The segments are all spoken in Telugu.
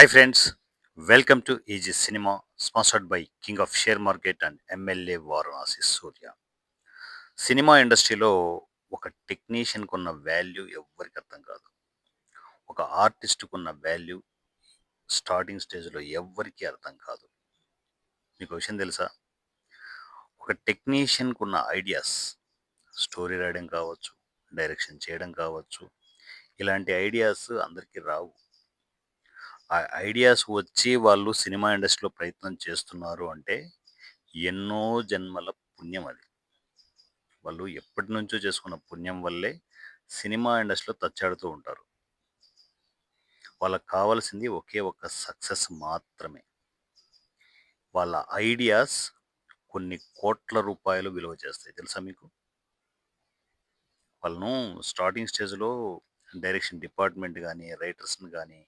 Hi friends welcome to easy cinema sponsored by king of share market and MLA Varanasi Surya cinema ఇండస్ట్రీలో ఒక టెక్నీషియన్కి ఉన్న వాల్యూ ఎవ్వరికి అర్థం కాదు. ఒక ఆర్టిస్ట్కి ఉన్న వాల్యూ స్టార్టింగ్ స్టేజ్లో ఎవ్వరికీ అర్థం కాదు. మీకు విషయం తెలుసా? ఒక టెక్నీషియన్కి ఉన్న ఐడియాస్ స్టోరీ రాయడం కావచ్చు డైరెక్షన్ చేయడం కావచ్చు ఇలాంటి ఐడియాస్ అందరికీ రావు. ఆ ఐడియాస్ వచ్చి వాళ్ళు సినిమా ఇండస్ట్రీలో ప్రయత్నం చేస్తున్నారు అంటే ఎన్నో జన్మల పుణ్యం అది. వాళ్ళు ఎప్పటి నుంచో చేసుకున్న పుణ్యం వల్లే సినిమా ఇండస్ట్రీలో తచ్చాడుతూ ఉంటారు. వాళ్ళకి కావాల్సింది ఒకే ఒక్క సక్సెస్ మాత్రమే. వాళ్ళ ఐడియాస్ కొన్ని కోట్ల రూపాయలు విలువ చేస్తాయి. తెలుసా మీకు? వాళ్ళను స్టార్టింగ్ స్టేజ్లో డైరెక్షన్ డిపార్ట్మెంట్ కానీ రైటర్స్ని కానీ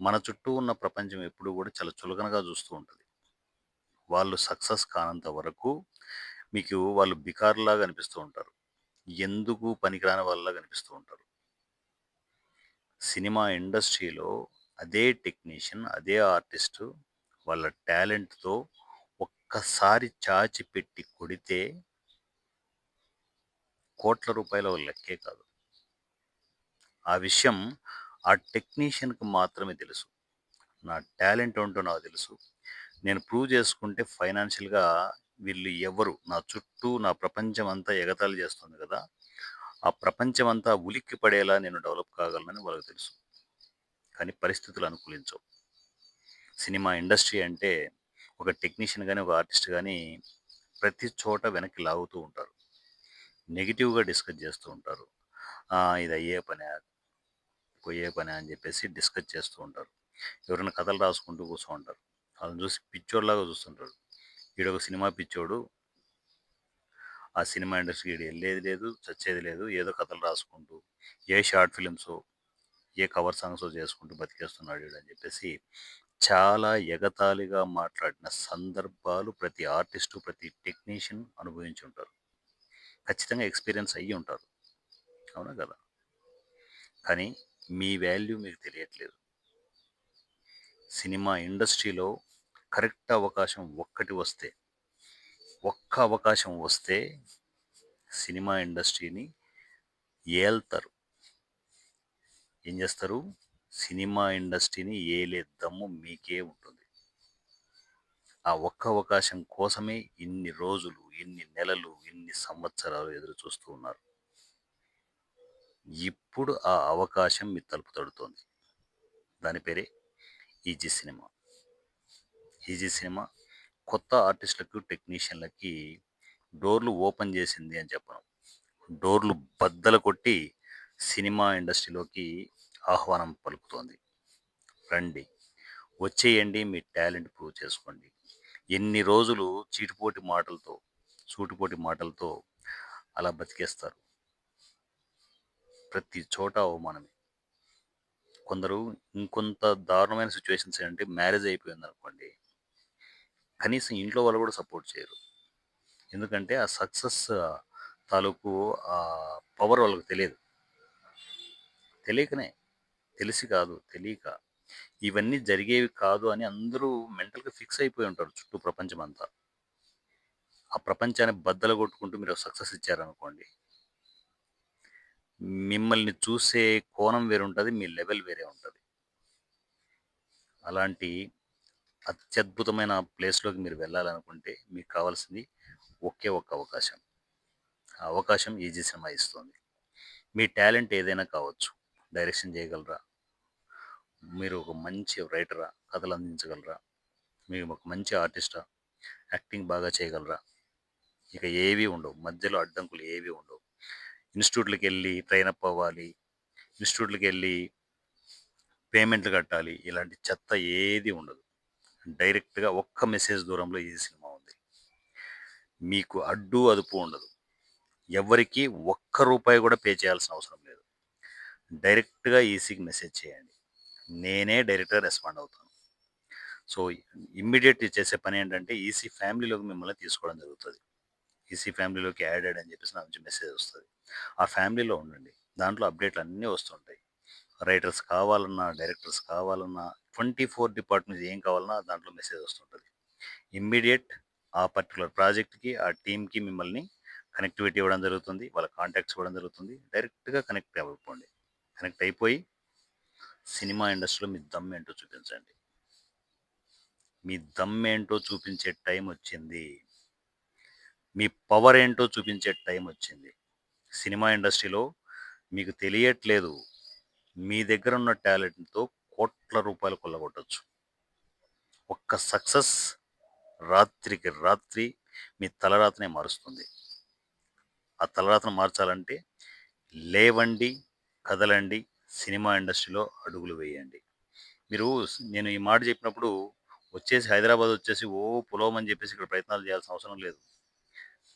మన చుట్టూ ఉన్న ప్రపంచం ఎప్పుడు కూడా చాలా చులకనగా చూస్తూ ఉంటుంది. వాళ్ళు సక్సెస్ కానంత వరకు మీకు వాళ్ళు బికార్లాగా అనిపిస్తూ ఉంటారు. ఎందుకు పనికిరాని వాళ్ళలా కనిపిస్తూ ఉంటారు. సినిమా ఇండస్ట్రీలో అదే టెక్నీషియన్ అదే ఆర్టిస్టు వాళ్ళ టాలెంట్తో ఒక్కసారి చాచి పెట్టి కొడితే కోట్ల రూపాయల లెక్కే కాదు. ఆ విషయం ఆ టెక్నీషియన్కి మాత్రమే తెలుసు. నా టాలెంట్ ఏంటో నాకు తెలుసు. నేను ప్రూవ్ చేసుకుంటే ఫైనాన్షియల్గా వీళ్ళు ఎవరు నా చుట్టూ నా ప్రపంచం అంతా ఎగతాళి చేస్తుంది కదా! ఆ ప్రపంచం అంతా ఉలిక్కి పడేలా నేను డెవలప్ కాగలనని వాళ్ళకి తెలుసు. కానీ పరిస్థితులు అనుకూలించవు. సినిమా ఇండస్ట్రీ అంటే ఒక టెక్నీషియన్ కానీ ఒక ఆర్టిస్ట్ కానీ ప్రతి చోట వెనక్కి లాగుతూ ఉంటారు. నెగిటివ్గా డిస్కస్ చేస్తూ ఉంటారు. ఇది అయ్యే పని పోయే పని అని చెప్పేసి డిస్కస్ చేస్తూ ఉంటారు. ఎవరైనా కథలు రాసుకుంటూ కూర్చో ఉంటారు. వాళ్ళని చూసి పిచ్చోడ్లాగా చూస్తుంటారు వీడు ఒక సినిమా పిచ్చోడు. ఆ సినిమా ఇండస్ట్రీకి వీడు వెళ్ళేది లేదు చచ్చేది లేదు ఏదో కథలు రాసుకుంటూ ఏ షార్ట్ ఫిలిమ్స్ ఏ కవర్ సాంగ్స్ చేసుకుంటూ బతికేస్తున్నాడు వీడు అని చెప్పేసి చాలా ఎగతాళిగా మాట్లాడిన సందర్భాలు ప్రతి ఆర్టిస్టు ప్రతి టెక్నీషియన్ అనుభవించి ఉంటారు. ఖచ్చితంగా ఎక్స్పీరియన్స్ అయ్యి ఉంటారు. అవునా కదా? కానీ మీ వాల్యూ మీకు తెలియట్లేదు. సినిమా ఇండస్ట్రీలో కరెక్ట్ అవకాశం ఒక్కటి వస్తే ఒక్క అవకాశం వస్తే సినిమా ఇండస్ట్రీని ఏల్తారు. ఏం చేస్తారు? సినిమా ఇండస్ట్రీని ఏలే దమ్ము మీకే ఉంటుంది. ఆ ఒక్క అవకాశం కోసమే ఇన్ని రోజులు ఇన్ని నెలలు ఇన్ని సంవత్సరాలు ఎదురు చూస్తూ ఉన్నారు. ఇప్పుడు ఆ అవకాశం మీ తలుపు తడుతోంది. దాని పేరే ఈజీ సినిమా. ఈజీ సినిమా కొత్త ఆర్టిస్టులకు టెక్నీషియన్లకి డోర్లు ఓపెన్ చేసింది అని చెప్పను. డోర్లు బద్దలు కొట్టి సినిమా ఇండస్ట్రీలోకి ఆహ్వానం పలుకుతోంది. రండి వచ్చేయండి మీ టాలెంట్ ప్రూవ్ చేసుకోండి. ఎన్ని రోజులు చీటిపోటి మాటలతో సూటిపోటి మాటలతో అలా బతికేస్తారు? ప్రతి చోట అవమానమే. కొందరు ఇంకొంత దారుణమైన సిచ్యువేషన్స్ ఏంటంటే మ్యారేజ్ అయిపోయింది అనుకోండి కనీసం ఇంట్లో వాళ్ళు కూడా సపోర్ట్ చేయరు. ఎందుకంటే ఆ సక్సెస్ తాలూకు ఆ పవర్ వాళ్ళకి తెలియదు. తెలియకనే తెలిసి కాదు తెలియక. ఇవన్నీ జరిగేవి కాదు అని అందరూ మెంటల్గా ఫిక్స్ అయిపోయి ఉంటారు చుట్టూ ప్రపంచం అంతా ఆ ప్రపంచాన్ని బద్దలు కొట్టుకుంటూ మీరు సక్సెస్ ఇచ్చారనుకోండి మిమ్మల్ని చూసే కోణం వేరే ఉంటుంది మీ లెవెల్ వేరే ఉంటుంది. అలాంటి అత్యద్భుతమైన ప్లేస్లోకి మీరు వెళ్ళాలనుకుంటే మీకు కావాల్సింది ఒకే ఒక్క అవకాశం. ఆ అవకాశం ఈజీ సినిమా ఇస్తుంది. మీ టాలెంట్ ఏదైనా కావచ్చు డైరెక్షన్ చేయగలరా? మీరు ఒక మంచి రైటరా? కథలు అందించగలరా? మీరు ఒక మంచి ఆర్టిస్టా? యాక్టింగ్ బాగా చేయగలరా? ఇక ఏవి ఉండవు. మధ్యలో అడ్డంకులు ఏవి ఉండవు. ఇన్స్టిట్యూట్లకు వెళ్ళి ట్రైన్ అప్ అవ్వాలి ఇన్స్టిట్యూట్లకి వెళ్ళి పేమెంట్లు కట్టాలి ఇలాంటి చెత్త ఏది ఉండదు. డైరెక్ట్గా ఒక్క మెసేజ్ దూరంలో ఈ సినిమా ఉంది. మీకు అడ్డు అదుపు ఉండదు. ఎవరికి ఒక్క రూపాయి కూడా పే చేయాల్సిన అవసరం లేదు. డైరెక్ట్గా ఈసీకి మెసేజ్ చేయండి. నేనే డైరెక్ట్గా రెస్పాండ్ అవుతాను. సో ఇమ్మీడియట్ చేసే పని ఏంటంటే ఈసీ ఫ్యామిలీలోకి మిమ్మల్ని తీసుకోవడం జరుగుతుంది. ఈసీ ఫ్యామిలీలోకి యాడెడ్ అని చెప్పేసి నా నుంచి మెసేజ్ వస్తుంది. ఆ ఫ్యామిలీలో ఉండండి. దాంట్లో అప్డేట్లు అన్నీ వస్తుంటాయి. రైటర్స్ కావాలన్నా డైరెక్టర్స్ కావాలన్నా ట్వంటీ ఫోర్ డిపార్ట్మెంట్స్ ఏం కావాలన్నా దాంట్లో మెసేజ్ వస్తుంటుంది. ఇమ్మీడియట్ ఆ పర్టికులర్ ప్రాజెక్ట్కి ఆ టీంకి మిమ్మల్ని కనెక్టివిటీ ఇవ్వడం జరుగుతుంది. వాళ్ళ కాంటాక్ట్స్ ఇవ్వడం జరుగుతుంది. డైరెక్ట్గా కనెక్ట్ అయిపోండి కనెక్ట్ అయిపోయి సినిమా ఇండస్ట్రీలో మీ దమ్ ఏంటో చూపించండి. మీ దమ్ ఏంటో చూపించే టైం వచ్చింది. మీ పవర్ ఏంటో చూపించే టైం వచ్చింది. సినిమా ఇండస్ట్రీలో మీకు తెలియట్లేదు. మీ దగ్గర ఉన్న టాలెంట్తో కోట్ల రూపాయలు కొల్లగొట్టచ్చు. ఒక్క సక్సెస్ రాత్రికి రాత్రి మీ తలరాతనే మారుస్తుంది. ఆ తలరాతను మార్చాలంటే లేవండి కదలండి సినిమా ఇండస్ట్రీలో అడుగులు వేయండి. మీరు నేను ఈ మాట చెప్పినప్పుడు వచ్చేసి హైదరాబాద్ వచ్చేసి ఓ పులవమని చెప్పేసి ఇక్కడ ప్రయత్నాలు చేయాల్సిన అవసరం లేదు.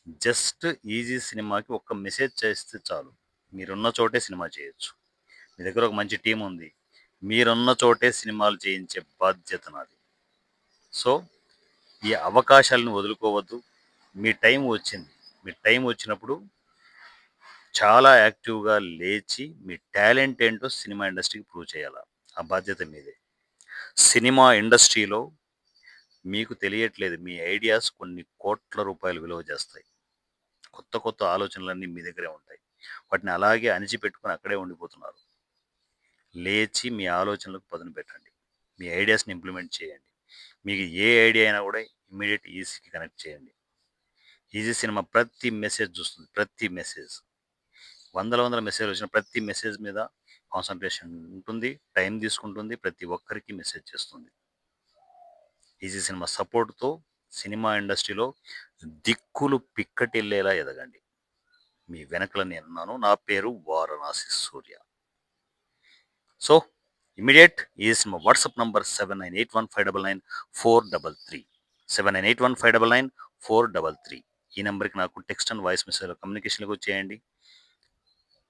జస్ట్ ఈజీ సినిమాకి ఒక్క మెసేజ్ చేస్తే చాలు. మీరున్న చోటే సినిమా చేయొచ్చు. మీ దగ్గర ఒక మంచి టీం ఉంది. మీరున్న చోటే సినిమాలు చేయించే బాధ్యత నాది. సో ఈ అవకాశాలను వదులుకోవద్దు. మీ టైం వచ్చింది. మీ టైం వచ్చినప్పుడు చాలా యాక్టివ్గా లేచి మీ టాలెంట్ ఏంటో సినిమా ఇండస్ట్రీకి ప్రూవ్ చేయాలా. ఆ బాధ్యత మీదే. సినిమా ఇండస్ట్రీలో మీకు తెలియట్లేదు. మీ ఐడియాస్ కొన్ని కోట్ల రూపాయలు విలువ చేస్తాయి. కొత్త కొత్త ఆలోచనలన్నీ మీ దగ్గరే ఉంటాయి. వాటిని అలాగే అణిచిపెట్టుకుని అక్కడే ఉండిపోతున్నారు. లేచి మీ ఆలోచనలకు పదును పెట్టండి. మీ ఐడియాస్ని ఇంప్లిమెంట్ చేయండి. మీకు ఏ ఐడియా అయినా కూడా ఇమ్మీడియట్ ఈజీకి కనెక్ట్ చేయండి. ఈజీ సినిమా ప్రతి మెసేజ్ చూస్తుంది. ప్రతి మెసేజ్. వందల వందల మెసేజ్ వచ్చిన ప్రతి మెసేజ్ మీద కాన్సన్ట్రేషన్ ఉంటుంది. టైం తీసుకుంటుంది. ప్రతి ఒక్కరికి మెసేజ్ చేస్తుంది. ఈజీ సినిమా సపోర్ట్తో సినిమా ఇండస్ట్రీలో దిక్కులు పిక్కటిల్లేలా ఎదగండి. మీ వెనకల నేనున్నాను నా పేరు వారణాసి సూర్య. సో ఇమీడియట్ ఈ cinema WhatsApp number seven nine eight one five double nine four double three. Seven nine eight one five double nine four double three. ఈ నెంబర్కి నాకు టెక్స్ట్ అండ్ వాయిస్ మెసేజ్ కమ్యూనికేషన్కి వచ్చేయండి.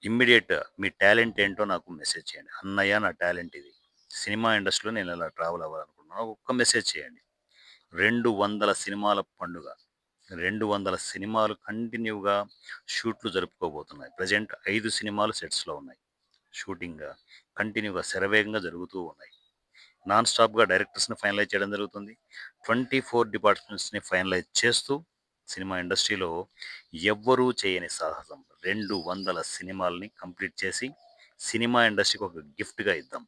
ఇమ్మీడియట్ మీ టాలెంట్ ఏంటో నాకు మెసేజ్ చేయండి. అన్నయ్య నా టాలెంట్ ఇది. సినిమా ఇండస్ట్రీలో నేను ఇలా ట్రావెల్ అవ్వాలనుకుంటున్నాను ఒక్క మెసేజ్ చేయండి. రెండు వందల సినిమాల పండుగ. రెండు వందల సినిమాలు కంటిన్యూగా షూట్లు జరుపుకోబోతున్నాయి. ప్రజెంట్ ఐదు సినిమాలు సెట్స్లో ఉన్నాయి. షూటింగ్ కంటిన్యూగా శరవేగంగా జరుగుతూ ఉన్నాయి. నాన్ స్టాప్గా డైరెక్టర్స్ని ఫైనలైజ్ చేయడం జరుగుతుంది. ట్వంటీ ఫోర్ డిపార్ట్మెంట్స్ని ఫైనలైజ్ చేస్తూ సినిమా ఇండస్ట్రీలో ఎవ్వరూ చేయని సాహసం. రెండు వందల సినిమాలని కంప్లీట్ చేసి సినిమా ఇండస్ట్రీకి ఒక గిఫ్ట్గా ఇద్దాం.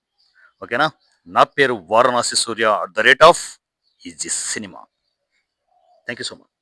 ఓకేనా? నా పేరు Varanasi Surya at the rate of easy cinema thank you so much